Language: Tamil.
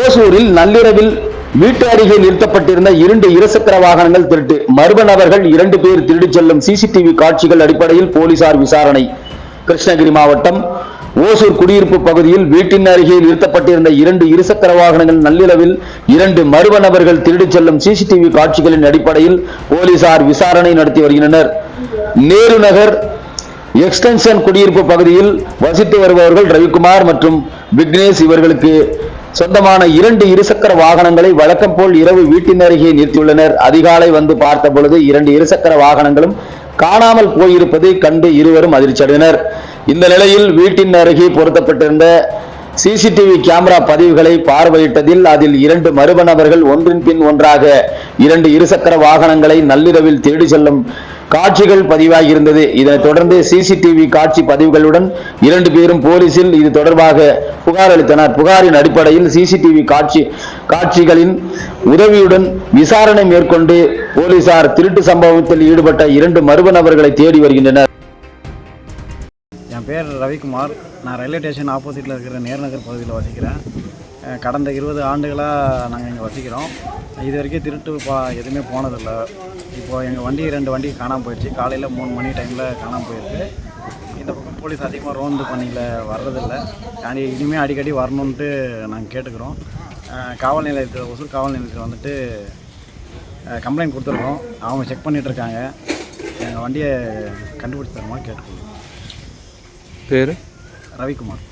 ஓசூரில் நள்ளிரவில் வீட்டு அருகே நிறுத்தப்பட்டிருந்த இரண்டு இருசக்கர வாகனங்கள் திருட்டு. மர்ம நபர்கள் இரண்டு பேர் திருடிச் செல்லும் சிசிடிவி காட்சிகள் அடிப்படையில் போலீசார் விசாரணை. கிருஷ்ணகிரி மாவட்டம் ஓசூர் குடியிருப்பு பகுதியில் வீட்டின் அருகே நிறுத்தப்பட்டிருந்த இரண்டு இருசக்கர வாகனங்கள் நள்ளிரவில் இரண்டு மர்ம நபர்கள் திருடிச் செல்லும் சிசிடிவி காட்சிகளின் அடிப்படையில் போலீசார் விசாரணை நடத்தி வருகின்றனர். நேரு நகர் எக்ஸ்டென்ஷன் குடியிருப்பு பகுதியில் வசித்து வருபவர்கள் ரவிக்குமார் மற்றும் விக்னேஷ் இவர்களுக்கு சொந்தமான இரண்டு இருசக்கர வாகனங்களை வழக்கம் போல் இரவு வீட்டின் அருகே நிறுத்தியுள்ளனர். அதிகாலை வந்து பார்த்த பொழுது இரண்டு இருசக்கர வாகனங்களும் காணாமல் போயிருப்பதை கண்டு இருவரும் அதிர்ச்சியடைந்தனர். இந்த நிலையில் வீட்டின் அருகே பொருத்தப்பட்டிருந்த சிசிடிவி கேமரா பதிவுகளை பார்வையிட்டதில் அதில் இரண்டு மர்ம நபர்கள் ஒன்றின் பின் ஒன்றாக இரண்டு இருசக்கர வாகனங்களை நள்ளிரவில் தேடி செல்லும் காட்சிகள் பதிவாகியிருந்தது. இதனைத் தொடர்ந்து சிசிடிவி காட்சி பதிவுகளுடன் இரண்டு பேரும் போலீசில் இது தொடர்பாக புகார் அளித்தனர். புகாரின் அடிப்படையில் சிசிடிவி காட்சி காட்சிகளின் உதவியுடன் விசாரணை மேற்கொண்டு போலீசார் திருட்டு சம்பவத்தில் ஈடுபட்ட இரண்டு மர்ம நபர்களை தேடி வருகின்றனர். பேர் ரவிக்குமார். நான் ரயில்வே ஸ்டேஷன் ஆப்போசிட்டில் இருக்கிற நேர்நகர் பகுதியில் வசிக்கிறேன். கடந்த இருபது ஆண்டுகளாக நாங்கள் இங்கே வசிக்கிறோம். இது வரைக்கும் திருட்டு பா எதுவுமே போனதில்லை. இப்போது எங்கள் வண்டி ரெண்டு வண்டி காணாமல் போயிடுச்சு. காலையில் மூணு மணி டைமில் காணாமல் போயிருக்கு. இந்த பக்கம் போலீஸ் அதிகமாக ரோந்து பணியில் வர்றதில்லை. அடி இனிமேல் அடிக்கடி வரணுன்ட்டு நாங்கள் கேட்டுக்கிறோம். காவல் நிலையத்தில் ஒசூர் காவல் நிலையத்தில் வந்துட்டு கம்ப்ளைண்ட் கொடுத்துருக்கோம். அவங்க செக் பண்ணிகிட்டு இருக்காங்க. எங்கள் வண்டியை கண்டுபிடிச்சி தருமா கேட்டுக்கோங்க பேர் ரவிக்குமார்